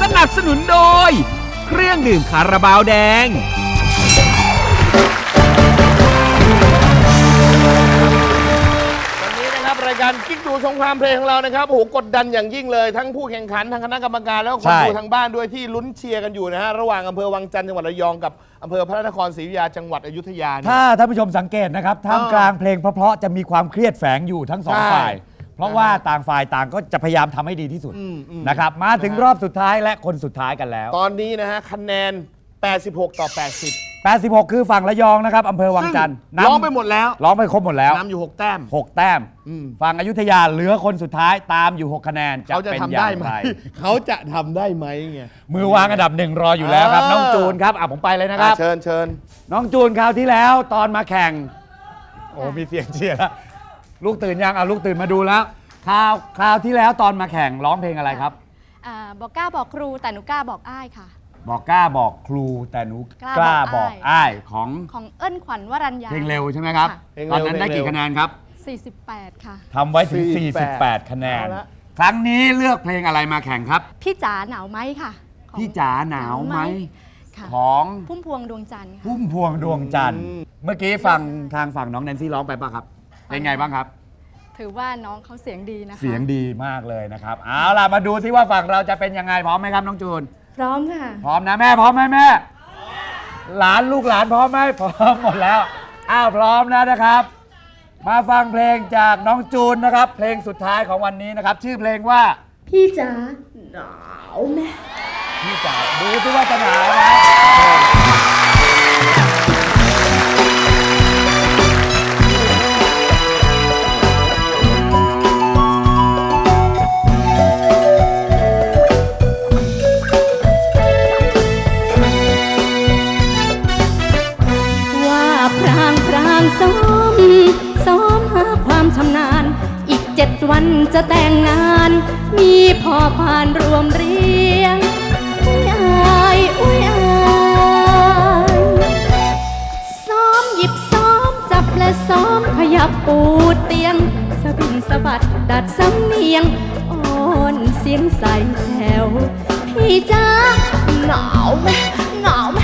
สนับสนุนโดย เครื่องดื่มคาราบาวแดงายการกิ๊กดูสงครามเพลงของเรานะครับโอ้โหกดดันอย่างยิ่งเลย ทั้งผู้แข่งขันทั้งคณะกรรมการแล้วก็คนใช่ ดูทางบ้านด้วยที่ลุ้นเชียร์กันอยู่นะฮะระหว่างอำเภอวังจันทร์จังหวัดระยองกับอำเภอพระนครศรีอยุธยาจังหวัดอยุธยาเนี่ย ถ้าท่านผู้ชมสังเกตนะครับท่ามกลางเพลงเพราะๆจะมีความเครียดแฝงอยู่ทั้งสองใช่ฝ่าย เพราะว่าต่างฝ่ายต่างก็จะพยายามทำให้ดีที่สุดอืมอืม นะครับ มาถึงรอบสุดท้ายและคนสุดท้ายกันแล้ว ตอนนี้นะฮะคะแนน 86 ต่อ 80 86 คือฝั่งระยองนะครับอำเภอวังจันทร์ซึ่ร้องไปหมดแล้วร้องไปครบหมดแล้ว นำอยู่ 6 แต้ม 6 แต้ม อืม ฝั่งอยุธยาเหลือคนสุดท้ายตามอยู่ 6 คะแนนจะเขาจะเป็นทำอย่าได้งไหม ไร เขาจะทำได้ไหมไง มือวางอันดับหนึ่งรออยู่แล้วครับ เออ น้องจูนครับอะผมไปเลยนะครับ อะเชิญเชิญ น้องจูนคราวที่แล้วตอนมาแข่ง โอ้มีเสียงเชียร์แล้วลูกตื่นยังเอาลูกตื่นมาดูแล้วคราวคราวที่แล้วตอนมาแข่งร้องเพลงอะไรครับ อ่าบอกกล้าบอกครูแต่หนูกล้าบอกอ้ายค่ะ บอกกล้าบอกครูแต่หนูกกล้าล้าบบออกกอ้ายของของเอิ้นขวัญวรัญญา เพลงเร็วใช่ไหมครับ ค่ะ เพลงเร็วตอนนั้นได้เพลงเร็ว กี่คะแนนครับ48 ค่ะ ทำไว้ถึง 48 48คะแนน เอาละ ครั้งนี้เลือกเพลงอะไรมาแข่งครับ พี่จ๋าหนาวไหมค่ะของพี่จ๋าหนาวไหม ค่ะของพุ่มพวงดวงจันทร์ค่ะพุ่มพวงดวงจันทร์ อืม เมื่อกี้ฟังทางฝั่งน้องแนนซี่ร้องไปป่ะครับ เป็นไงบ้างครับ ถือว่าน้องเขาเสียงดีนะคะ เสียงดีมากเลยนะครับ เอาล่ะ มาดูซิว่าฝั่งเราจะเป็นยังไงพร้อมไหมครับน้องจูน พร้อมค่ะ พร้อมนะแม่พร้อมไหมแม่ หลานลูกหลานพร้อมไหมพร้อมหมดแล้ว อ้าวพร้อมแล้วนะครับ มาฟังเพลงจากน้องจูนนะครับ เพลงสุดท้ายของวันนี้นะครับ ชื่อเพลงว่าพี่จ๋าหนาวไหมพี่จ๋าดูซิว่าจะหนาวไหม ซ้อม ซ้อมหาความชำนาญ อีกเจ็ดวันจะแต่งงาน มีพ่อผ่านรวมเรียงอุ้ยอายอุ้ยอายซ้อมหยิบซ้อมจับและซ้อมขยับปูเตียงสะบินสะบัดดัดสำเนียงอ่อนเสียงใสแถวพี่จ้าหนาวไหมหนาวไหม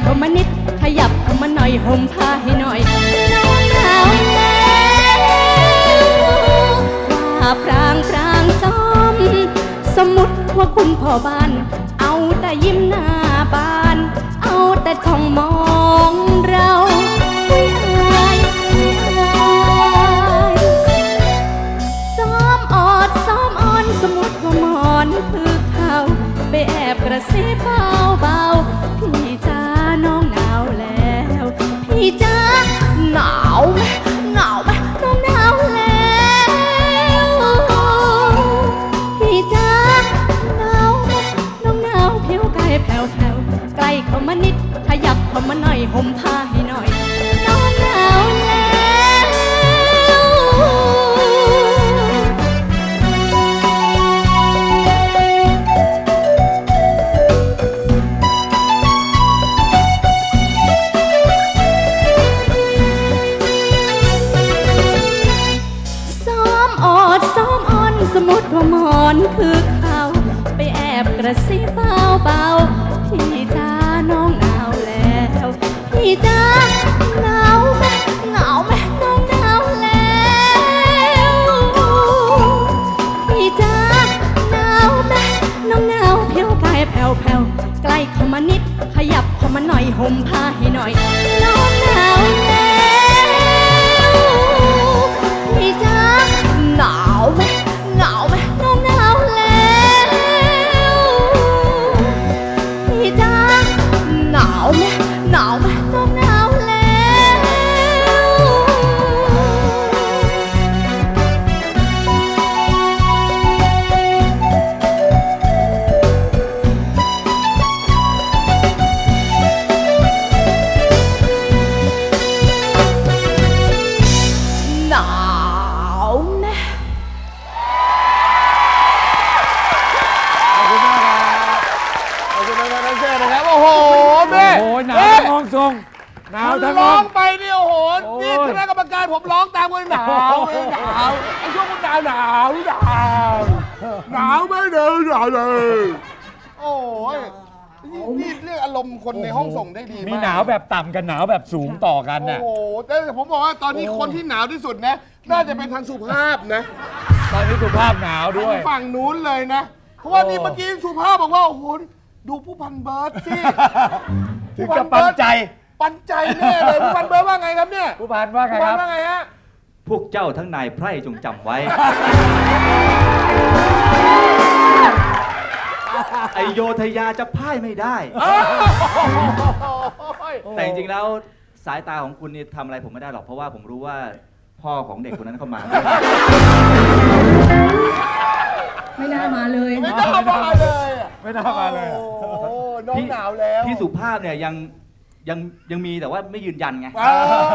เข้ามานิด ขยับเข้ามาหน่อยห่มผ้าให้หน่อยน้องหนาวแล้วว่าพรางพรางซ้อม สมมติว่าคุณพ่อบ้าน เอาแต่ยิ้มหน้าบาน เอาแต่ช่องมองเราไม่อา ยับเข้ามาหน่อยห่มผ้าให้หน่อยน้องหนาวแล้วซ้อมอดซ้อมอ่อนสมมติว่าหมอนคือเขาไปแอบกระซิบเบาเบาๆพี่จ้า พี่จ้าหนาวไหมหนาวไหมน้องหนาวแล้วพี่จ้าหนาวไหมน้องหนาวผิวกายแผ่วแผ่วๆใกล้เข้ามานิด ขยับเข้ามาหน่อยห่มผ้าให้หน่อยน้อง โอ้ยหนาวแม่ทั้งห้องทรงหนาวคุณทั้งห้ร้อองง ไปนี่โอ้โหโอ้ย นี่คณะกรรมการผมร้องตามกันหนาวหนาวไอ้ช่วงมันหนาวหนาวหนาวหนาวไม่เดินหนาวเลยโอ้ยนี่นี่เรียกอารมณ์คนในห้องส่งได้ดีมากมีหนาวแบบต่ำกับหนาวแบบสูงต่อกันโอ้น่ะ โหแต่ผมบอกว่าตอนนี้คนที่หนาวที่สุดนะน่าจะเป็นทางสุภาพนะตอนนี้สุภาพหนาวด้วย ฝั่งนู้นเลยนะ เพราะว่านี่โอ้เมื่อกี้สุภาพบอกว่าโอ้โห ดูผู้พันเบิร์ดสิ ถึงกับปันใจ ปันใจแน่เลยผู้พันเบิร์ดว่าไงครับเนี่ยผู้พันว่าไงผู้คพันรับ ว่าไงฮะ พวกเจ้าทั้งนายไพร่จงจำไว้ ไอโยธยาจะพ่ายไม่ได้ แต่จริงๆแล้วสายตาของคุณนี่ทำอะไรผมไม่ได้หรอก เพราะว่าผมรู้ว่าพ่อของเด็กคนนั้นเข้ามา ไม่น่ามาเลย ไม่ต้องมาบอกเลยอะไม่น่ามาเลย โอ้โห น้องหนาวแล้วพี่สุภาพเนี่ยยังยังยังมีแต่ว่าไม่ยืนยันไงเอ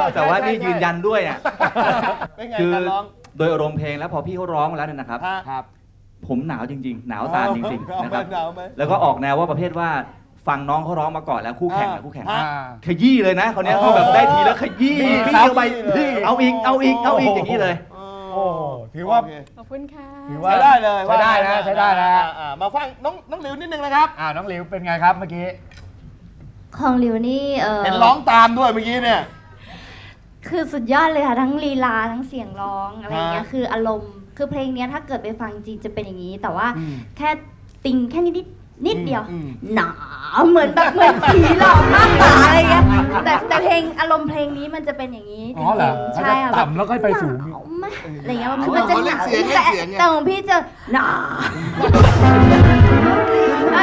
อแต่ว่าใช่นี่ใช่ยืนยันด้วยเนี่ยเป็นไงคือการร้องโดยอารมณ์เพลงแล้วพอพี่เขาร้องมาแล้วเนี่ยนะครับ ฮะครับผมหนาวจริง ๆ หนาวตามจริง ๆ นะครับหนาวไหม แล้วก็ออกแนวว่าประเภทว่าฟังน้องเขาร้องมาก่อนแล้วคู่แข่งอ่า นะคู่แข่งฮะขยี้เลยนะคนนี้ยอ๋อเขาแบบได้ทีแล้วขยี้มีพี่ซับเอาไปเลยเอาอีกเอาอีกเอาอีกอย่างนี้เลย โอ้โหถือว่า โเคขอบคุณค่ะ ถือว่า ใช้ได้เลยใช้ได้นะใช้ได้นะ อ่าอ่ามาฟังน้องน้องหลิวนิดนึงนะครับ อ่าน้องหลิวเป็นไงครับเมื่อกี้ ของหลิวนี่เออเห็นร้องตามด้วยเมื่อกี้เนี่ย คือสุดยอดเลยค่ะ ทั้งลีลาทั้งเสียงร้องอะไรเงี้ยฮะคืออารมณ์คือเพลงเนี้ยถ้าเกิดไปฟังจริงจะเป็นอย่างนี้ แต่ว่าอืมแค่ติงแค่นิดนิดนิดเดียวอืมหนาว เหมือนแบบเหมือนผีหลอกมากกว่าอะไรเงี้ยแต่แต่เพลงอารมณ์เพลงนี้มันจะเป็นอย่างนี้อ๋อเหรอจงๆใช่ค่ะมันจะต่ำแล้วค่อยไปสูง หนาวมากอะไรเงี้ยคือมันจะอ๋อหเล่นานวเสียงเล่นแต่เสียงไงแต่ของพี่จะหนา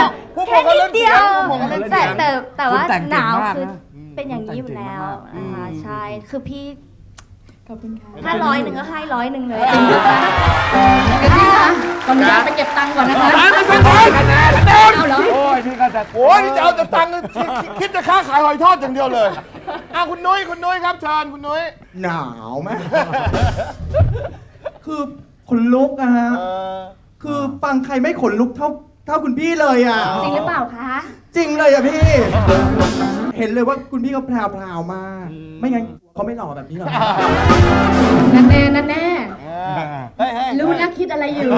วพวกผแค่มก็นิเล่ดนเสีเดียยงวพวกผมก็เล่นแต่เสียงแต่แต่ว่าคุณแต่งหเก่งนาวมากคือนะเป็นอย่างนี้อยู่แล้วอืมนะคะใช่คือพี่ ขอบคุณค่ะ ถ้าร้อยหนึ่งก็ให้ร้อยหนึ่งเลยเดี๋ยวพี่คะขออนุญาตไปเก็บตังค์ก่อนนะคะไม่ใช่ไม่คะแนนคะแนนเอาเหรอ โอ้ยนี่ก็จะโอ้ยนี่จะเอาแต่ตังค์คิดคิดจะค้าขายหอยทอดอย่างเดียวเลยอะคุณนุ้ยคุณนุ้ยครับเชิญคุณนุ้ย หนาวไหม คือขนลุกอะฮะ เออ คือฟังใครไม่ขนลุกเท่าเท่าคุณพี่เลยอะจริงหรือเปล่าคะ จริงเลยอะพี่ เห็นเลยว่าคุณพี่เขาพราวพราวๆมาก ไม่งั้น เขาไม่หล่อแบบนี้หรอกนั่นแน่นั่นแน่เฮ้ยเฮ้ยรู้นะคิดอะไรอยู่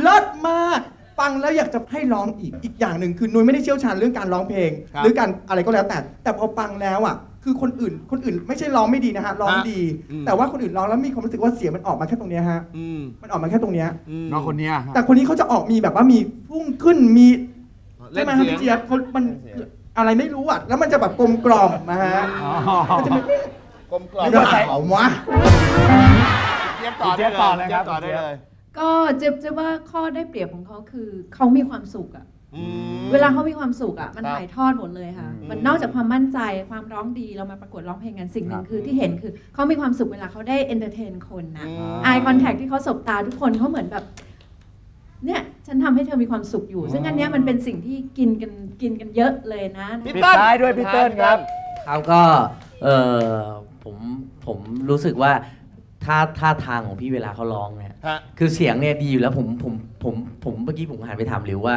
เลิศมากฟังแล้วอยากจะให้ร้องอีกอีกอย่างหนึ่งคือนุ้ยไม่ได้เชี่ยวชาญเรื่องการร้องเพลงหรือการอะไรก็แล้วแต่ แต่พอฟังแล้วอะ คือคนอื่นคนอื่นไม่ใช่ร้องไม่ดีนะฮะร้องดี แต่ว่าคนอื่นร้องแล้วมีความรู้สึกว่าเสียงมันออกมาแค่ตรงเนี้ยฮะอืมมันออกมาแค่ตรงเนี้ยน้องคนเนี้ยฮะ แต่คนนี้เขาจะออกมีแบบว่ามีพุ่งขึ้นมีเล่ใช่นไหมฮะเสียง พี่เจี๊ยบเขามัน อะไรไม่รู้อะ แล้วมันจะแบบกลมกล่อมนะฮะมันจะไม่กลมกล่อมไม่ว่าใส่ออกวะเจี๊ยบต่อเจี๊ได้ยบต่อเลยเลยครับต่อได้เลยก็เจ๊เจ๊ว่าข้อได้เปรียบของเขาคือเขามีความสุขอะอืมเวลาเขามีความสุขอะมันครับถ่ายทอดหมดเลยค่ะอืมมันนอกจากความมั่นใจความร้องดีเรามาประกวดร้องเพลงกันสิ่งหนึ่งคือที่เห็นคือเขามีความสุขเวลาเขาได้เอนเตอร์เทนคนนะอืมไอคอนแทคที่เขาสบตาทุกคนเขาเหมือนแบบ เนี่ยฉันทำให้เธอมีความสุขอยู่ ซึ่งอันเนี้ยมันเป็นสิ่งที่กินกันกินกันเยอะเลยนะพี่ปิดเติ้ลท้ายด้วยพี่เติ้ลครับ ครับก็เออผมผมรู้สึกว่าท่าท่าทางของพี่เวลาเขาร้องเนี่ยฮะคือเสียงเนี่ยดีอยู่แล้วผมผมผมผมเมื่อกี้ผมหันไปถามหลิวว่า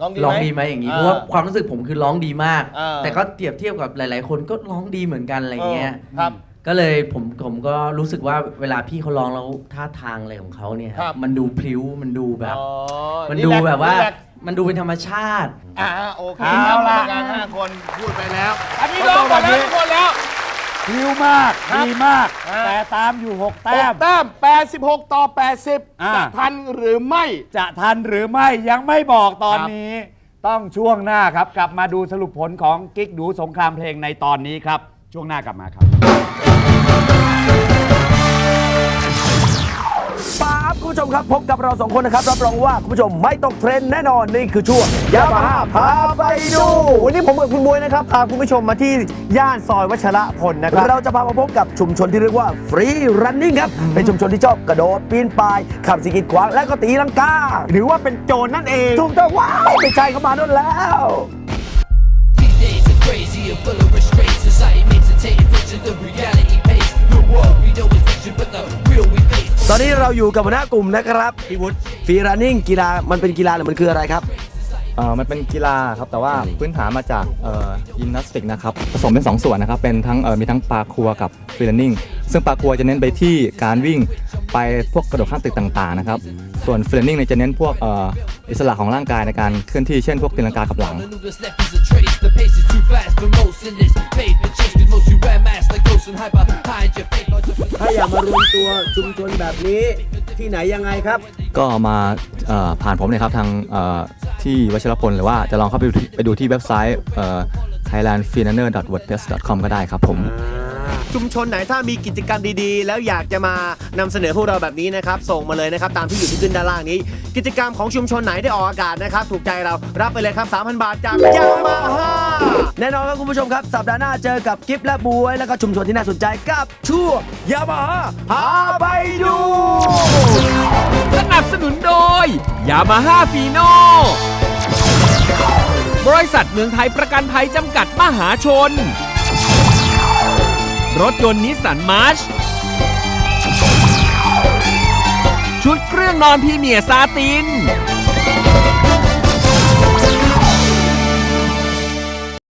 ลองดีร้องไหมดีไหมอย่างนี้อ่าเพราะว่าความรู้สึกผมคือร้องดีมาก อ่า แต่ก็เทียบเทียบกับหลาย ๆ คนก็ร้องดีเหมือนกันอะไรเงี้ย ครับ ก็เลยผมผมก็รู้สึกว่าเวลาพี่เขาร้องแล้วท่าทางอะไรของเขาเนี่ย ครับ มันดูพลิ้วมันดูแบบ อ๋อมันดูแบบว่า รีแลกซ์มันดูเป็นธรรมชาติ อ่าโอเคเอาล่ะกรรมการห้าคนพูดไปแล้ว อันนี้ก็ร้องหมดต้องแบบนี้แล้วทุกคนแล้ว พิวมาก ครับดีมากฮะแต่ตามอยู่ 6 แต้แต้มมแต้ม 86 ต่อ 80อ่า จะทันหรือไม่ จะทันหรือไม่ยังไม่บอกตอนนี้ ต้องช่วงหน้าครับ กลับมาดูสรุปผลของกิ๊กดูสงครามเพลงในตอนนี้ครับ ช่วงหน้ากลับมาครับ ครับคุณผู้ชมครับ พบกับเราสองคนนะครับ รับรองว่าคุณผู้ชมไม่ตกเทรนด์แน่นอนนี่คือช่วงยามาฮ่าพาไปดู วันนี้ผมกับคุณบวยนะครับพาคุณผู้ชมมาที่ย่านซอยวัชระพลนะครับ เราจะพามาพบกับชุมชนที่เรียกว่าฟรีรันนิ่งครับ เป็นชุมชนที่ชอบกระโดดปีนป่าย ขับสกีดขวางและก็ตีลังกา หรือว่าเป็นโจรนั่นเอง ถูกต้องว้าวไม่ใช่เข้ามานั่นแล้ว ตอนนี้เราอยู่กับหัวหน้ากลุ่มนะครับพี่วุฒิฟรีรันนิ่งกีฬามันเป็นกีฬาหรือมันคืออะไรครับ เอ่อมันเป็นกีฬาครับแต่ว่าพื้นฐานมาจากเอ่อยิมนาสติกนะครับผสมเป็น 2 ส่วนนะครับเป็นทั้งเอ่อมีทั้งปาคัวกับฟรีแลนนิ่งซึ่งปาคัวจะเน้นไปที่การวิ่งไปพวกกระโดดข้ามตึกต่างๆนะครับส่วนฟรีแลนนิ่งเนี่ยจะเน้นพวกเอ่ออิสระของร่างกายในการเคลื่อนที่เช่นพวกตีลังกากับหลัง Maneuvers left is a trace. The pace is too fast for most in this pavement chase. Cause most you wear masks like ghosts and hide behind your face. ถ้าอยากมารวมตัวชุมชนแบบนี้ ที่ไหนยังไงครับ ก็มาเอ่อผ่านผมเลยครับทางเอ่อที่วชิรพลหรือว่าจะลองเข้าไปดูที่ไปดูที่เว็บไซต์เอ่อ thailandfinaner.wordpress.com ก็ได้ครับผม ชุมชนไหนถ้ามีกิจกรรมดีๆ แล้วอยากจะมานำเสนอพวกเราแบบนี้นะครับ ส่งมาเลยนะครับ ตามที่อยู่ที่ขึ้นด้านล่างนี้ กิจกรรมของชุมชนไหนได้ออกอากาศนะครับ ถูกใจเรารับไปเลยครับ 3,000 บาทจากยามาฮ่าแน่นอนครับคุณผู้ชมครับ สัปดาห์หน้าเจอกับกิฟและบวย แล้วก็ชุมชนที่น่าสนใจกับช่วงยามาฮ่าพาไปดู สนับสนุนโดย ยามาฮ่าฟีโนบริษัทเมืองไทยประกันภัยจำกัดมหาชน รถยนต์นิสสันมาร์ชชุดเครื่องนอนพรีเมียร์ซาติน